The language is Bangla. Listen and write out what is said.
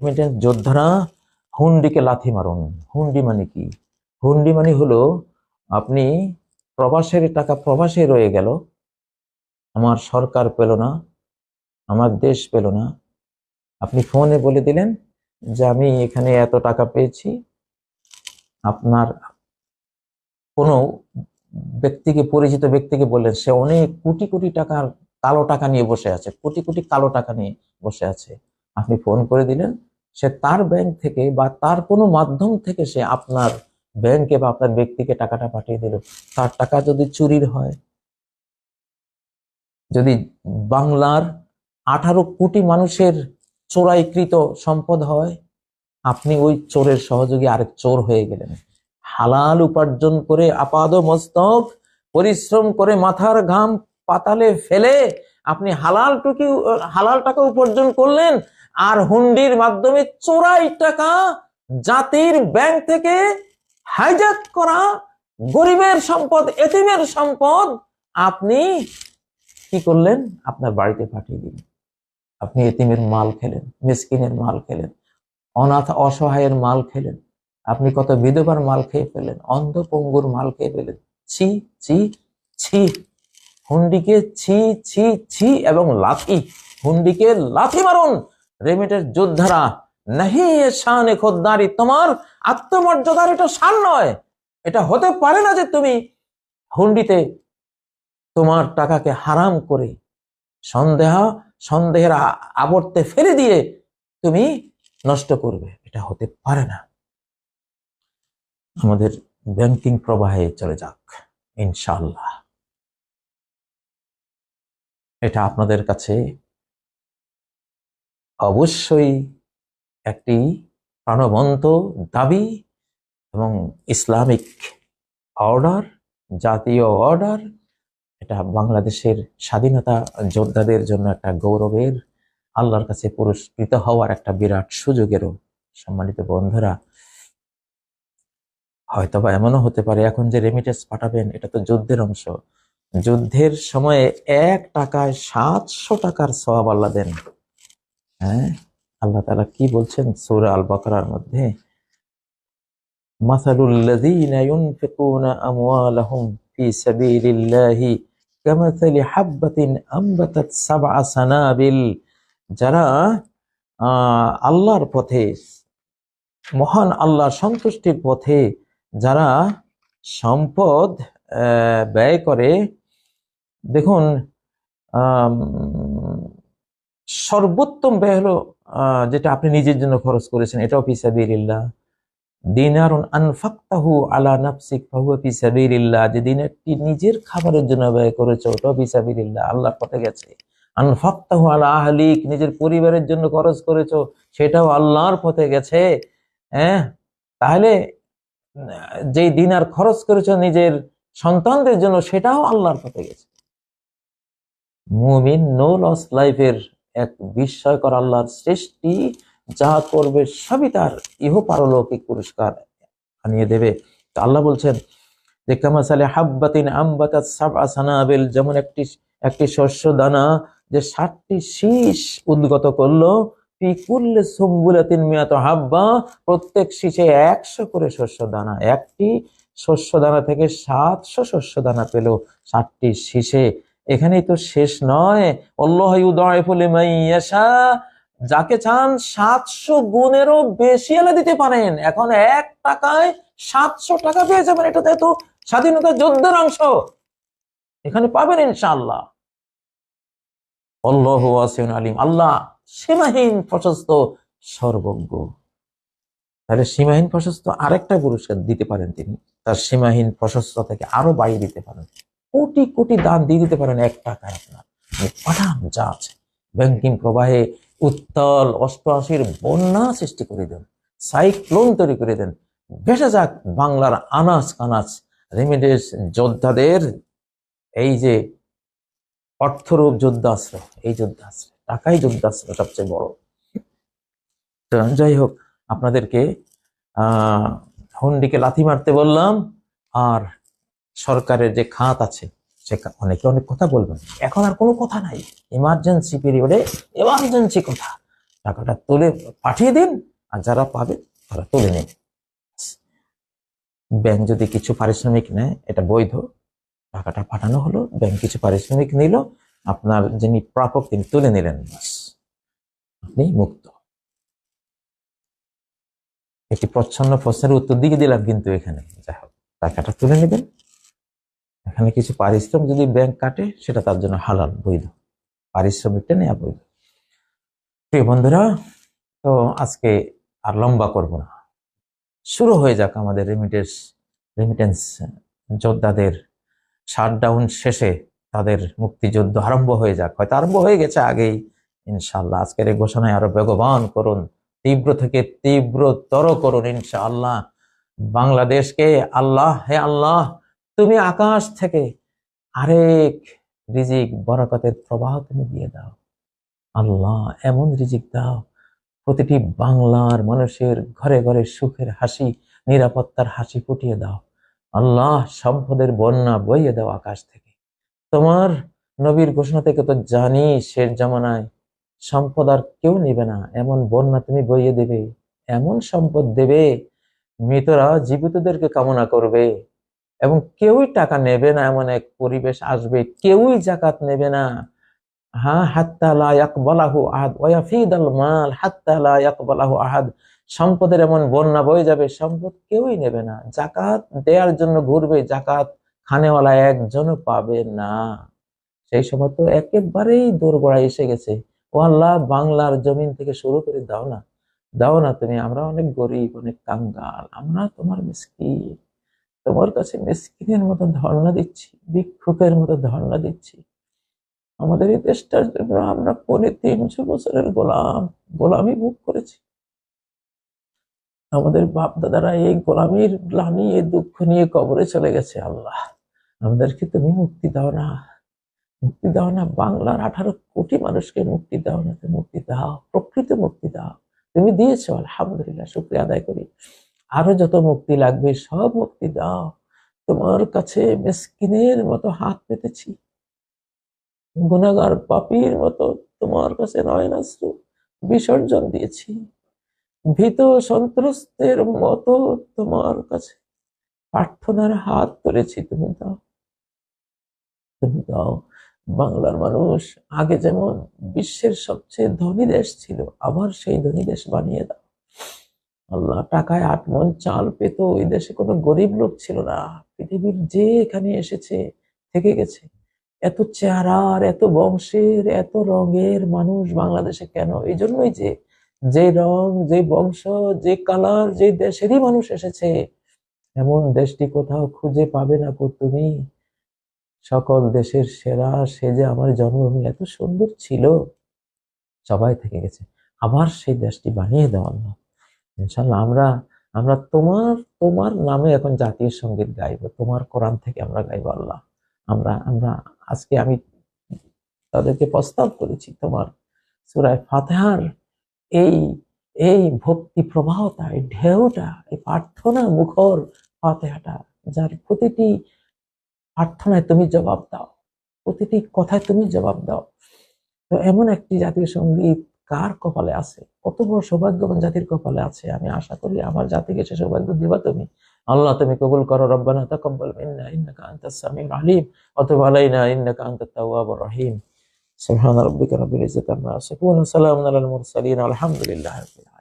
রেমিটেন্স যোদ্ধারা, হুন্ডিকে লাথি মারুন। হুন্ডি মানে কি? হুন্ডি মানে হলো, আপনি প্রবাসের টাকা প্রবাসে রয়ে গেল, আমার সরকার পেল না, আমার দেশ পেল না। আপনি ফোনে বলে দিলেন যে, আমি এখানে এত টাকা পেয়েছি। আপনার কোনো ব্যক্তিকে, পরিচিত ব্যক্তিকে বললেন, সে অনেক কোটি কোটি টাকার কালো টাকা নিয়ে বসে আছে, কোটি কোটি কালো টাকা নিয়ে বসে আছে। আপনি ফোন করে দিলেন সে তার ব্যাংক থেকে বা তার কোনো মাধ্যম থেকে সে আপনার ব্যাংকে বা আপনার ব্যক্তিকে টাকাটা পাঠিয়ে দিল। তার টাকা যদি চুরির হয়, যদি বাংলার আঠারো কোটি মানুষের চোরাইকৃত সম্পদ হয়, আপনি ওই চোরের সহযোগী আরেক চোর হয়ে গেলেন। হালাল উপার্জন করে আপাদ মস্তক, পরিশ্রম করে মাথার ঘাম পাতালে ফেলে আপনি হালাল টুকি হালাল টাকা উপার্জন করলেন আর হুন্ডির মাধ্যমে চোরাই টাকা জাতির ব্যাংক থেকে হাইজ্যাক করা গরিবের সম্পদ, এতিমের সম্পদ আপনি কি করলেন? আপনার বাড়িতে পাঠিয়ে দিলেন। আপনি এতিমের মাল খেলেন, মিসকিনের মাল খেলেন, অনাথ অসহায়ের মাল খেলেন, আপনি কত বিধবার মাল খেয়ে ফেলেন অন্ধ পঙ্গুর মাল খেয়ে ফেলেন। ছি ছি ছি। হুন্ডিকে ছি ছি ছি এবং লাথি। হুন্ডিকে লাথি মারুন। রেমিটের যোদ্ধারা, নাহি শানে খোদ্দারি, তোমার আত্মমর্যাদার এটা শান নয়। এটা হতে পারে না যে তুমি হুন্ডিতে তোমার টাকাকে হারাম করে সন্দেহ, সন্দেহের আবর্তে ফেলে দিয়ে তুমি নষ্ট করবে। এটা হতে পারে না। আমাদের ব্যাংকিং প্রবাহে চলে যাক, ইনশাআল্লাহ। এটা আপনাদের কাছে অবশ্যই একটি প্রাণবন্ত দাবি এবং ইসলামিক অর্ডার, জাতীয় অর্ডার। এটা বাংলাদেশের স্বাধীনতা যোদ্ধাদের জন্য একটা গৌরবের, আল্লাহর কাছে পুরস্কৃত হওয়ার একটা বিরাট সুযোগেরও সম্মানিত বন্ধুরা। হয়তোবা এমনও হতে পারে এখন যে রেমিটেন্স পাঠাবেন, এটা তো যুদ্ধের অংশ। যুদ্ধের সময়ে এক টাকায় সাতশো টাকার সওয়াব আল্লাহ দেন। হ্যাঁ? আল্লাহ তাআলা কি বলছেন সূরা আল বাকারার মধ্যে আল্লাহর পথে, মহান আল্লাহর সন্তুষ্টির পথে যারা সম্পদ ব্যয় করে, দেখুন সর্বোত্তম ব্যয় হলো যেটা আপনি নিজের জন্য খরচ করেছেন, এটাও ফি সাবিলিল্লাহ। দিনারুন আনফাক্তাহু আলা নাফসিক ফাহুয়া ফি সাবিলিল্লাহ। যে দিনারটি নিজের খাবারের জন্য ব্যয় আল্লাহর পথে গেছে। আলা নিজের পরিবারের জন্য খরচ করেছ, সেটাও আল্লাহর পথে গেছে। হ্যাঁ? তাহলে, যেই দিনার খরচ করেছ নিজের সন্তানদের জন্য, সেটাও আল্লাহর পথে গেছে। মুমিন নো লস লাইফের এক বিস্ময়কর আল্লাহর সৃষ্টি, যা করবে সবই তার ইহ পারলৌকিক পুরস্কার আনিয়ে দেবে। আল্লাহ বলছেন যে হাব্বাতিন যেমন একটি একটি শস্য দানা যে ষাটটি শীষ উদ্গত করল, ফি কুল্লি সুম্বুলাতিন মিয়াত হাব্বা, প্রত্যেক শীষে একশো করে শস্য দানা, একটি শস্য দানা থেকে সাতশো শস্য দানা পেল ষাটটি শীষে। এখানেই তো শেষ নয়। যাকে চান সাতশো গুণেরও বেশি এনে দিতে পারেন। এখন এক টাকায় সাতশো টাকা পেয়ে যাবেন। এটা তো স্বাধীনতা যুদ্ধের অংশ। এখানে পাবেন ইনশাআল্লাহ। আল্লাহ ওয়াসিউন আলিম। আল্লাহ সীমাহীন প্রশস্ত সর্বজ্ঞ। তাহলে সীমাহীন প্রশস্ত আরেকটা পুরস্কার দিতে পারেন তিনি। তার সীমাহীন প্রশস্ত থেকে আরও বাড়িয়ে দিতে পারেন। কোটি কোটি দান দিয়ে দিতে পারেন এক টাকায় আপনার। আপনি পাঠান যা আছে। ব্যাংকিং প্রবাহে উত্তল, অষ্টআশির বন্যা সৃষ্টি করে দেন। সাইক্লোন তৈরি করে দেন। ভেসে যাক বাংলার আনাজ কানাজ রেমিডেস যোদ্ধাদের। এই যে অর্থরূপ যুদ্ধাস্ত্র এই যুদ্ধাস্ত্র টাকাই যুদ্ধাস্ত্র সবচেয়ে বড়। তো যাই হোক, আপনাদেরকে, আহ, হন্ডিকে লাথি মারতে বললাম, আর সরকারের যে খাত আছে, সে অনেকে অনেক কথা বলবেন। এখন আর কোনো কথা নাই। ইমার্জেন্সি পিরিয়ডে এমার্জেন্সি কথা। টাকাটা তুলে পাঠিয়ে দিন, আর যারা পাবে, তারা তুলে নিন ব্যাংক যদি কিছু পারিশ্রমিক নেয়, এটা বৈধ। টাকাটা পাঠানো হলো, ব্যাংক কিছু পারিশ্রমিক নিল, আপনার যিনি প্রাপক, তিনি তুলে নিলেন। আপনি মুক্ত। একটি প্রচ্ছন্ন প্রশ্নের উত্তর দিয়ে দিলাম কিন্তু এখানে। যাই হোক, টাকাটা তুলে নেবেন। এখানে কিছু পারিশ্রমিক যদি ব্যাংক কাটে, সেটা তার জন্য হালাল, বৈধ। পারিশ্রমিকটা নেওয়া বৈধ। প্রিয় বন্ধুরা, তো আজকে আর লম্বা করব না। শুরু হয়ে যাক আমাদের রেমিটেন্স রেমিটেন্স যোদ্ধাদের শাটডাউন শেষে তাদের মুক্তিযুদ্ধ আরম্ভ হয়ে যাক। হয়তো আরম্ভ হয়ে গেছে আগেই, ইনশাআল্লাহ। আজকের এই ঘোষণায় আরও বেগবান করুন, তীব্র থেকে তীব্রতর করুন, ইনশাআল্লাহ। বাংলাদেশকে আল্লাহ, হে আল্লাহ তুমি আকাশ থেকে আরেক রিজিক বরকতের প্রবাহ তুমি দিয়ে দাও। আল্লাহ, এমন রিজিক দাও, প্রতিটি বাংলার মানুষের ঘরে ঘরে সুখের হাসি, নিরাপত্তার হাসি ফুটিয়ে দাও। আল্লাহ, সম্পদের বন্যা বইয়ে দাও আকাশ থেকে। তোমার নবীর ঘোষণা থেকে তো জানি শেষ জামানায় সম্পদ আর কেউ নেবে না। এমন বন্যা তুমি বইয়ে দেবে, এমন সম্পদ দেবে, মৃতরা জীবিতদেরকে কামনা করবে। এবং কেউই টাকা নেবে না এমন এক পরিবেশ আসবে, কেউই জাকাত নেবে না। হ্যাঁ হাত্তা লা ইয়াকবালাহু আহাদ, ওয়া ইয়াফিদাল মাল, হাত্তা লা ইয়াকবালাহু আহাদ। সম্পদের এমন বন্যা বয়ে যাবে, সম্পদ কেউই নেবে না। জাকাত দেওয়ার জন্য ঘুরবে, জাকাত খানেওয়ালা একজনও পাবে না। সেই সময় তো একেবারেই দোরগোড়ায় এসে গেছে। ও আল্লাহ, বাংলার জমিন থেকে শুরু করে দাও না। দাও না তুমি, আমরা অনেক গরিব, অনেক কাঙ্গাল, আমরা তোমার মিসকিন। তোমার কাছে মিসকিনের মতো ধর্ণা দিচ্ছি, ভিক্ষুকের মতো ধর্ণা দিচ্ছি। আমাদের এই দেশটার জন্য আমরা পৌনে তিনশো বছরের গোলাম, গোলামি ভোগ করেছি। আমাদের বাপ দাদারা এই গোলামির গ্লানি, এই দুঃখ নিয়ে কবরে চলে গেছে আল্লাহ। আমাদেরকে তুমি মুক্তি দাও না, মুক্তি দাও না। বাংলার আঠারো কোটি মানুষকে মুক্তি দাও না মুক্তি দাও, প্রকৃত মুক্তি দাও। তুমি দিয়েছ, আলহামদুলিল্লাহ, শুক্রিয়া আদায় করি। আরও যত মুক্তি লাগবে, সব মুক্তি দাও। তোমার কাছে মেসকিনের মতো হাত পেতেছি। গুণাগার পাপির মতো তোমার কাছে নয়নাশ্রু বিসর্জন দিয়েছি। ভীত সন্ত্রস্তের মতো তোমার কাছে প্রার্থনার হাত ধরেছি, তুমি দাও। তুমি দাও। বাংলার মানুষ আগে যেমন বিশ্বের সবচেয়ে ধনী দেশ ছিল, আবার সেই ধনী দেশ বানিয়ে দাও। আল্লাহ টাকায় আট মন চাল পেত, ওই দেশে কোনো গরিব লোক ছিল না। পৃথিবীর যে এখানে এসেছে, থেকে গেছে। এত চেহারার এত বংশের, এত রঙের মানুষ বাংলাদেশে কেন? এই জন্যই যে যে রং, যে বংশ, যে কালার যে দেশেরই মানুষ এসেছে, এমন দেশটি কোথাও খুঁজে পাবে না কো তুমি? সকল দেশের সেরা সে যে আমার জন্মভূমি, এত সুন্দর ছিল। সবাই থেকে গেছে। আবার সেই দেশটি বানিয়ে দেওয়া ইনশাল্লাহ আমরা আমরা তোমার তোমার নামে এখন জাতীয় সংগীত গাইবো, তোমার কোরআন থেকে আমরা গাইবো আল্লাহ। আমরা আমরা আজকে আমি তাদেরকে প্রস্তাব করেছি তোমার সুরায় ফাতেহার এই এই ভক্তি প্রবাহটা এই ঢেউটা, এই প্রার্থনা মুখর ফাতেহাটা, যার প্রতিটি প্রার্থনায় তুমি জবাব দাও, প্রতিটি কথায় তুমি জবাব দাও। তো এমন একটি জাতীয় সংগীত কার কপালে আছে? কত বড় সৌভাগ্যবান জাতির কপালে আছে? আমি আশা করি আমার জাতিকে সে সৌভাগ্য দিবা তুমি। আল্লাহ, তুমি কবুল করো। রব্বানা তাকাব্বাল মিন্না, ইন্নাকা আনতাস সামিউল আলিম। তুব আলাইনা, ইন্নাকা তাওয়াবুর রহিম। সুবহান রাব্বিল ইজ্জাতি ওয়া